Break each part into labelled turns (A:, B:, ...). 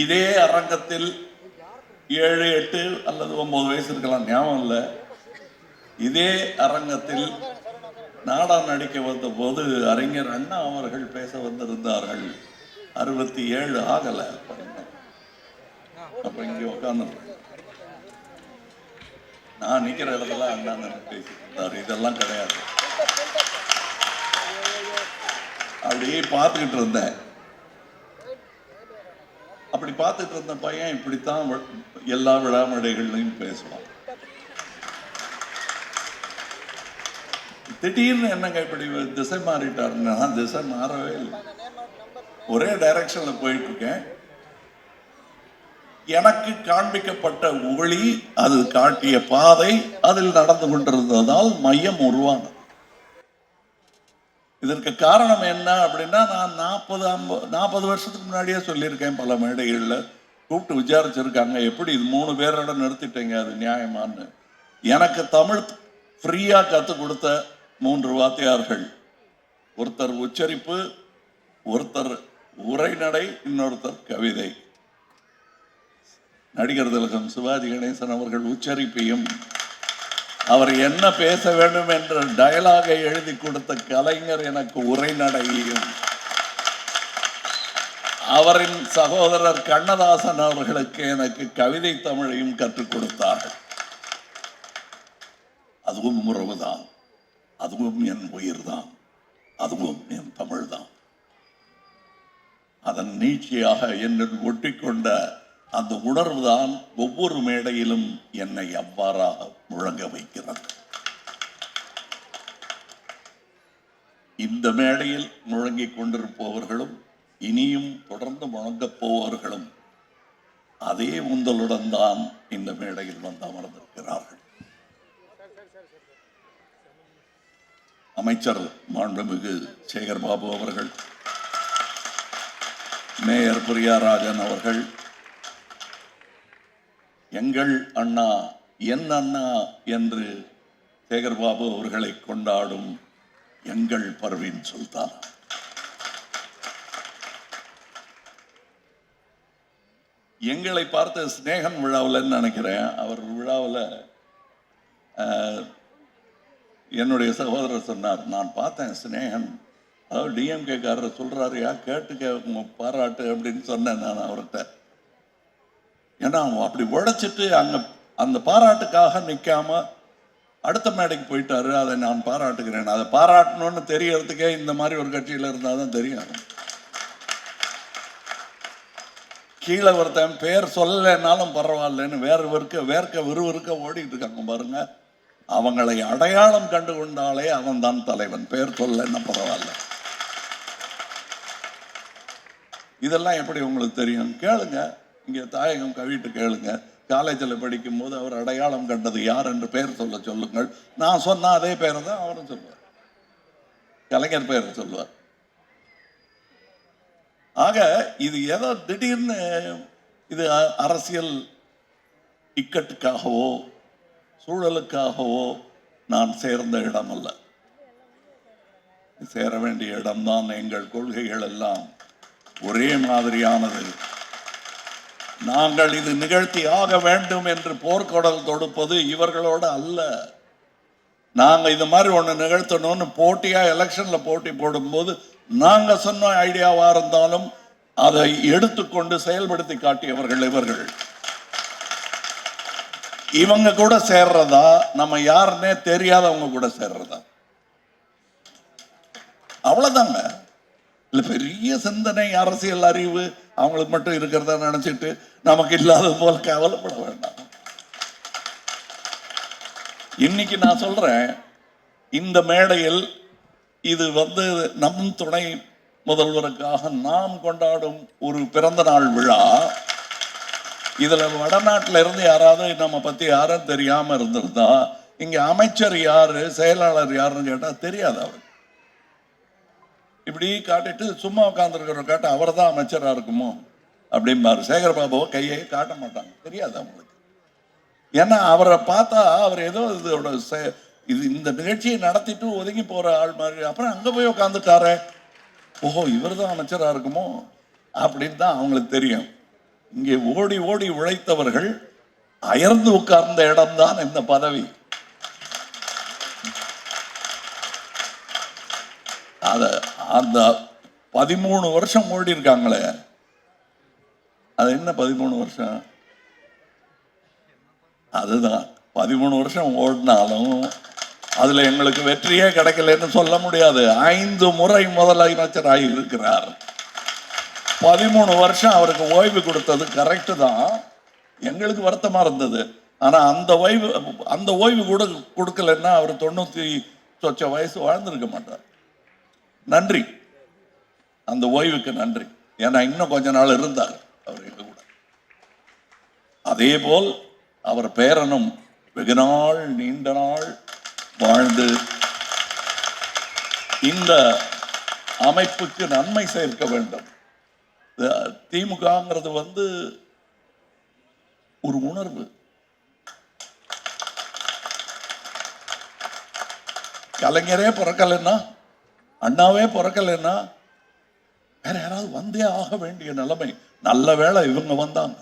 A: இதே அரங்கத்தில் ஏழு எட்டு அல்லது ஒன்பது வயசு இருக்கலாம் ஞாபகம் இல்லை. இதே அரங்கத்தில் நாடகம் நடிக்க வந்த போது அறிஞர் அண்ணா அவர்கள் பேச வந்திருந்தார்கள். அறுபத்தி ஏழு ஆகல. அப்ப இங்க உட்கார்ந்து நான் நிக்கிற இடத்துல அண்ணா நின்னு பேசிட்டு இதெல்லாம் கிடையாது. அப்படியே பார்த்துக்கிட்டு இருந்தேன். அப்படி பார்த்துட்டு இருந்த பையன் இப்படித்தான் எல்லா விழாமடைகள்லையும் பேசுவான். திடீர்னு என்னங்க இப்படி திசை மாறிட்டாருன்னா திசை மாறவே இல்லை. ஒரே டைரக்ஷன்ல போயிட்டு இருக்கேன் எனக்கு காண்பிக்கப்பட்ட ஒளி அது காட்டிய பாதை அதில் நடந்து கொண்டிருந்ததால் மையம் உருவானது. இதற்கு காரணம் என்ன அப்படின்னா நான் நாற்பது ஐம்பது நாற்பது வருஷத்துக்கு முன்னாடியே சொல்லியிருக்கேன் பல மேடைகளில். கூப்பிட்டு விசாரிச்சிருக்காங்க. எப்படி இது மூணு பேரோட நிறுத்திட்டீங்க? அது நியாயமான்னு. எனக்கு தமிழ் ஃப்ரீயாக கற்றுக் கொடுத்த மூன்று வாத்தியார்கள். ஒருத்தர் உச்சரிப்பு ஒருத்தர் உரைநடை இன்னொருத்தர் கவிதை. நடிகர் திலகம் சிவாஜி கணேசன் அவர்கள் உச்சரிப்பையும் அவர் என்ன பேச வேண்டும் என்ற டயலாகை எழுதி கொடுத்த கலைஞர் எனக்கு உரைநடையும் அவரின் சகோதரர் கண்ணதாசன் அவர்களுக்கு எனக்கு கவிதை தமிழையும் கற்றுக் கொடுத்தார்கள். அதுவும் உறவுதான். அதுவும் என் உயிர் தான் அதுவும் என் தமிழ்தான். அதன் நீட்சியாக என்னுள் ஒட்டிக்கொண்ட அந்த உணர்வுதான் ஒவ்வொரு மேடையிலும் என்னை அவ்வாறாக முழங்க வைக்கிறது. இந்த மேடையில் முழங்கிக் கொண்டிருப்பவர்களும் இனியும் தொடர்ந்து முழங்கப் போவர்களும் அதே உந்தலுடன் தான் இந்த மேடையில் வந்து அமர்ந்திருக்கிறார்கள். அமைச்சர் மாண்புமிகு சேகர் பாபு அவர்கள் மேயர் பிரியாராஜன் அவர்கள் எங்கள் அண்ணா என் அண்ணா என்று சேகர்பாபு அவர்களை கொண்டாடும் எங்கள் பர்வீன் சுல்தான். எங்களை பார்த்த ஸ்னேகன் விழாவில்ன்னு நினைக்கிறேன்? அவர் விழாவில் என்னுடைய சகோதரர் சொன்னார் நான் பார்த்தேன் ஸ்னேகன் அதாவது டிஎம்கே காரர் சொல்றாரு யா கேட்டுக்க பாராட்டு அப்படின்னு சொன்னேன் நான் அவர்கிட்ட. ஏன்னா அவன் அப்படி உழைச்சிட்டு அங்கே அந்த பாராட்டுக்காக நிற்காம அடுத்த மேடைக்கு போயிட்டாரு. அதை நான் பாராட்டுகிறேன். அதை பாராட்டணும்னு தெரியறதுக்கே இந்த மாதிரி ஒரு கட்சியில் இருந்தால் தான் தெரியும். கீழே ஒருத்தன் பேர் சொல்லலைன்னாலும் பரவாயில்லன்னு வேறு வெறுக்க வேர்க்க விறுவிறுக்க ஓடிட்டு இருக்காங்க பாருங்க. அவங்களை அடையாளம் கண்டு கொண்டாலே அவன் தான் தலைவன். பேர் சொல்லலைன்னா பரவாயில்ல. இதெல்லாம் எப்படி உங்களுக்கு தெரியும்? கேளுங்க. இங்கே தாயகம் கவிட்டு கேளுங்க. காலேஜில் படிக்கும் போது அவர் அடையாளம் கண்டது யார் என்று பெயர் சொல்ல சொல்லுங்கள். நான் சொன்ன அதே பேரை தான் அவரும் சொல்லுவார். கலைஞர் பெயர் சொல்லுவார். ஆக இது ஏதோ திடீர்னு இது அ- அரசியல் இக்கட்டுக்காகவோ சூழலுக்காகவோ நான் சேர்ந்த இடம் அல்ல சேர வேண்டிய இடம்தான் எங்கள் கொள்கைகள் எல்லாம். ஒரே மாதிரியானது. நாங்கள் இது நிகழ்த்தி ஆக வேண்டும் என்று போர்க்கொடல் தொடுப்பது இவர்களோட அல்ல. நாங்கள் இது மாதிரி ஒன்று நிகழ்த்தணும்னு போட்டியாக எலெக்ஷனில் போட்டி போடும்போது நாங்கள் சொன்ன ஐடியாவாக இருந்தாலும் அதை எடுத்துக்கொண்டு செயல்படுத்தி காட்டியவர்கள் இவர்கள். இவங்க கூட சேர்றதா? நம்ம யாருன்னே தெரியாதவங்க கூட சேர்றதா? அவ்வளோதாங்க இல்ல பெரிய சிந்தனை அரசியல் அறிவு அவங்களுக்கு மட்டும் இருக்கிறதா நினைச்சிட்டு நமக்கு இல்லாத போல் கவலைப்பட வேண்டாம். இன்னைக்கு நான் சொல்றேன் இந்த மேடையில் இது வந்து நம் துணை முதல்வருக்காக நாம் கொண்டாடும் ஒரு பிறந்த நாள் விழா. இதுல வடநாட்டில் இருந்து யாராவது நம்ம பத்தி யாரும் தெரியாம இருந்திருந்தா இங்க அமைச்சர் யாரு செயலாளர் யாருன்னு கேட்டா தெரியாது அவருக்கு. இப்படி காட்டிட்டு சும்மா உட்காந்துருக்கிற காட்ட அவர் தான் அமைச்சராக இருக்குமோ? அப்படிம்பாரு. சேகரபாபுவை கையை காட்ட மாட்டாங்க. தெரியாது அவங்களுக்கு. ஏன்னா அவரை பார்த்தா அவர் ஏதோ இதோட இது இந்த நிகழ்ச்சியை நடத்திட்டு ஒதுங்கி போகிற ஆள் மாதிரி. அப்புறம் அங்கே போய் உட்காந்துட்டாரே ஓஹோ இவர் தான் அமைச்சராக இருக்குமோ? அப்படின்னு தான் அவங்களுக்கு தெரியும். இங்கே ஓடி ஓடி உழைத்தவர்கள் அயர்ந்து உட்கார்ந்த இடம்தான் இந்த பதவி. அதை அந்த பதிமூணு வருஷம் ஓடி இருக்காங்களே அது என்ன பதிமூணு வருஷம்? அதுதான். பதிமூணு வருஷம் ஓடினாலும் அதுல எங்களுக்கு வெற்றியே கிடைக்கலன்னு சொல்ல முடியாது. ஐந்து முறை முதலமைச்சராக இருக்கிறார் பதிமூணு வருஷம் அவருக்கு ஓய்வு கொடுத்தது கரெக்டு தான். எங்களுக்கு வருத்தமா இருந்தது. ஆனா அந்த ஓய்வு அந்த ஓய்வு கூட கொடுக்கலன்னா அவர் தொண்ணூத்தி சொச்ச வயசு வாழ்ந்திருக்க மாட்டார். நன்றி. அந்த ஓய்வுக்கு நன்றி. ஏன்னா இன்னும் கொஞ்ச நாள் இருந்தார் அவர் எங்க கூட. அதே போல் அவர் பேரனும் வெகு நாள் நீண்ட நாள் வாழ்ந்து இந்த அமைப்புக்கு நன்மை சேர்க்க வேண்டும். திமுகங்கிறது வந்து ஒரு உணர்வு. கலைஞரே பிறக்கலைன்னா அண்ணாவே பிறக்கலைன்னா வேற யாராவது வந்தே ஆக வேண்டிய நிலைமை. நல்ல வேளை இவங்க வந்தாங்க.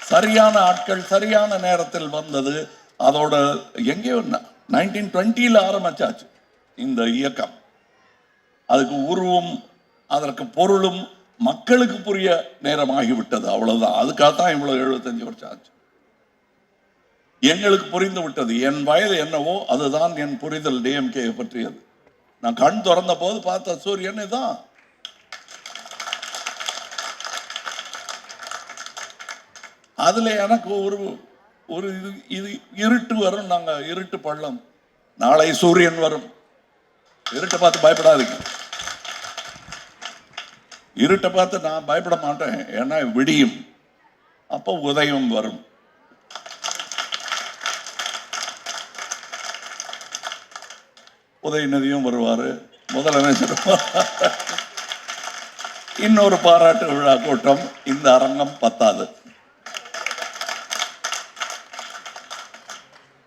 A: சரியான ஆட்கள் சரியான நேரத்தில் வந்தது. அதோட எங்கேயோ நைன்டீன் டுவெண்ட்டியில் ஆரம்பிச்சாச்சு இந்த இயக்கம். அதுக்கு உருவம் அதற்கு பொருளும் மக்களுக்கு புரிய நேரமாகிவிட்டது. அவ்வளவுதான். அதுக்காகத்தான் இவ்வளவு எழுபத்தஞ்சு வருஷம் ஆச்சு. எங்களுக்கு புரிந்து விட்டது. என் வயது என்னவோ அதுதான் என் புரிதல் டிஎம்கே பற்றியது. நான் கண் திறந்த போது பார்த்த சூரியன் தான் அதுல எனக்கு ஒரு ஒரு இது இது இருட்டு வரும் நாங்க இருட்டு பள்ளம். நாளை சூரியன் வரும். இருட்டை பார்த்து பயப்படாதீங்க. இருட்டை பார்த்து நான் பயப்பட மாட்டேன். ஏன்னா விடியும். அப்போ உதயம் வரும். உதயநிதியும் வருவார் முதலமைச்சர் இன்னொரு பாராட்டு விழா கூட்டம் இந்த அரங்கம் பத்தாது.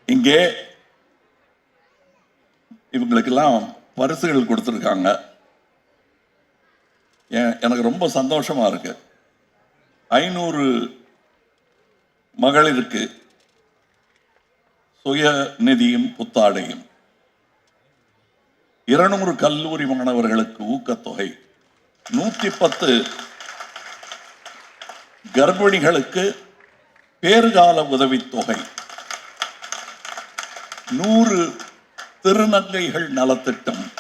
A: இங்கே இவங்களுக்கெல்லாம் பரிசுகள் கொடுத்துருக்காங்க. எனக்கு ரொம்ப சந்தோஷமாக இருக்கு. ஐநூறு மகளிருக்கு சுய நிதியும் புத்தாடையும். இருநூறு கல்லூரி மாணவர்களுக்கு ஊக்கத்தொகை. நூற்றி பத்து கர்ப்பிணிகளுக்கு பேறுகால உதவித்தொகை. நூறு திருநங்கைகள் நலத்திட்டம்.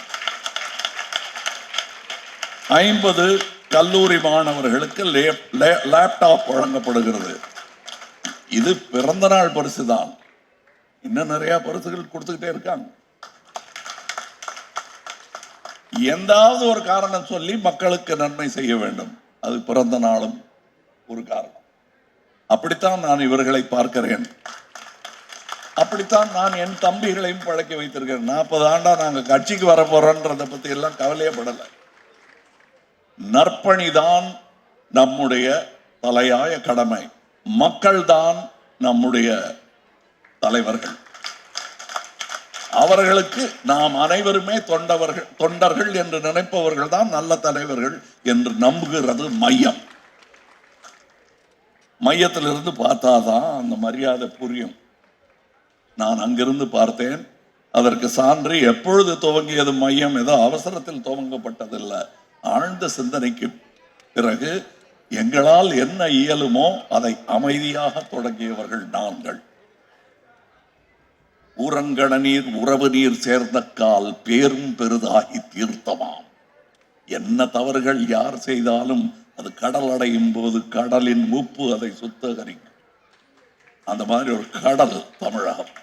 A: ஐம்பது கல்லூரி மாணவர்களுக்கு லே- லேப்டாப் வழங்கப்படுகிறது. இது பிறந்த நாள் பரிசு தான் இன்னும் நிறைய பரிசுகள் கொடுத்துக்கிட்டே இருக்காங்க. எந்தாவது ஒரு காரணம் சொல்லி மக்களுக்கு நன்மை செய்ய வேண்டும். அது பிறந்த நாளும் ஒரு காரணம். அப்படித்தான் நான் இவர்களை பார்க்கிறேன். அப்படித்தான் நான் என் தம்பிகளையும் பழக்கி வைத்திருக்கிறேன். நாற்பது ஆண்டா நாங்கள் கட்சிக்கு வர போறோன்றதை பத்தி எல்லாம் கவலையப்படலை நற்பணிதான் நம்முடைய தலையாய கடமை. மக்கள்தான் நம்முடைய தலைவர்கள். அவர்களுக்கு நாம் அனைவருமே தொண்டவர்கள் தொண்டர்கள் என்று நினைப்பவர்கள் தான் நல்ல தலைவர்கள் என்று நம்புகிறது மையம். மையத்திலிருந்து பார்த்தாதான் அந்த மரியாதை புரியும். நான் அங்கிருந்து பார்த்தேன். அதற்கு சான்று எப்பொழுது துவங்கியது மையம் ஏதோ அவசரத்தில் துவங்கப்பட்டதில்லை. ஆழ்ந்த சிந்தனைக்கு பிறகு எங்களால் என்ன இயலுமோ அதை அமைதியாக தொடங்கியவர்கள் நாங்கள். ஊரங்கட நீர் உறவு நீர் சேர்ந்த கால் பேரும் பெரிதாகி தீர்த்தமாம். என்ன தவறுகள் யார் செய்தாலும் அது கடல் அடையும் போது கடலின் உப்பு அதை சுத்தகரிக்கும். அந்த மாதிரி ஒரு கடல் தமிழகம்.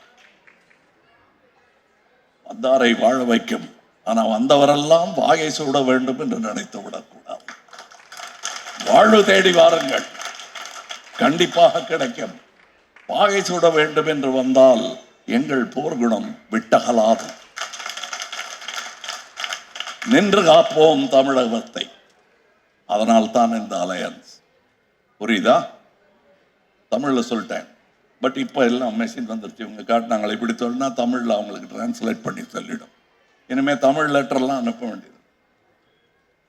A: வந்தாரை வாழ வைக்கும். ஆனால் வந்தவரெல்லாம் வாயை சூட வேண்டும் என்று நினைத்து விடக்கூடாது. வாழ்வு தேடி வாருங்கள். கண்டிப்பாக கிடைக்கும். வாகை சூட வேண்டும் என்று வந்தால் எங்கள் போர்க்குணம் விட்டகலாது. நின்று காப்போம் தமிழகத்தை. அதனால் தான் இந்த அலையன்ஸ். புரியுதா? தமிழ்ல சொல்லிட்டேன். பட் இப்போ எல்லாம் மெஷின் வந்துருச்சு. இவங்க காட்டினாங்களே இப்படி சொன்னா தமிழ்ல அவங்களுக்கு டிரான்ஸ்லேட் பண்ணி சொல்லிடும். இனிமேல் தமிழ் லெட்டர்லாம் அனுப்ப வேண்டியது.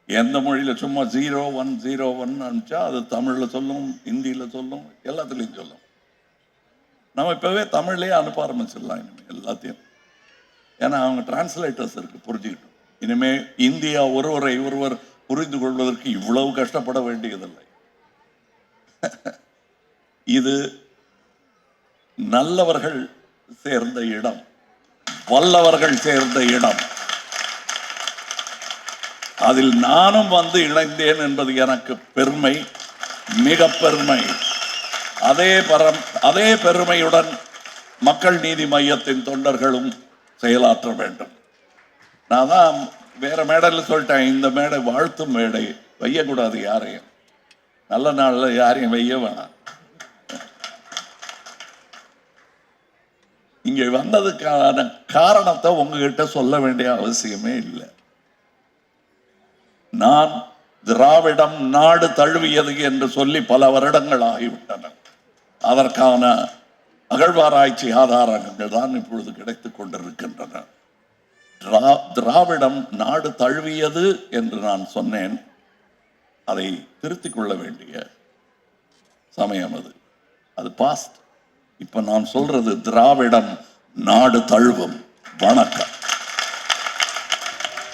A: எந்த மொழியில சும்மா ஜீரோ ஒன் ஜீரோ ஒன் அனுப்பிச்சா அது தமிழ்ல சொல்லும் ஹிந்தியில் சொல்லும் எல்லாத்துலேயும் சொல்லும். நம்ம இப்பவே தமிழ்லேயே அனுப்ப ஆரம்பிச்சிடலாம் இனிமேல் எல்லாத்தையும். ஏன்னா அவங்க டிரான்ஸ்லேட்டர்ஸ் இருக்கு புரிஞ்சுக்கிட்டோம். இனிமேல் இந்தியா ஒருவரை ஒருவர் புரிந்து கொள்வதற்கு இவ்வளவு கஷ்டப்பட வேண்டியதில்லை. இது நல்லவர்கள் சேர்ந்த இடம். வல்லவர்கள் சேர்ந்த இடம். அதில் நானும் வந்து இணைந்தேன் என்பது எனக்கு பெருமை மிக பெருமை. அதே பரம் அதே பெருமையுடன் மக்கள் நீதி மையத்தின் தொண்டர்களும் செயலாற்ற வேண்டும். நான் தான் வேற மேடையில் சொல்லிட்டேன் இந்த மேடை வாழ்த்தும் மேடை வையக்கூடாது யாரையும். நல்ல நாள்ல யாரையும் வைய வேணாம். இங்க வந்ததுக்கான காரணத்தை உங்ககிட்ட சொல்ல வேண்டிய அவசியமே இல்லை. நான் திராவிடம் நாடு தழுவியது என்று சொல்லி பல வருடங்கள் ஆகிவிட்டன. அதற்கான அகழ்வாராய்ச்சி ஆதாரங்கள் தான் இப்பொழுது கிடைத்துக் கொண்டிருக்கின்றன. திராவிடம் நாடு தழுவியது என்று நான் சொன்னேன். அதை திருத்திக் கொள்ள வேண்டிய சமயம் அது. அது பாஸ்ட் இப்ப நான் சொல்றது திராவிடம் நாடு தழுவும். வணக்கம்.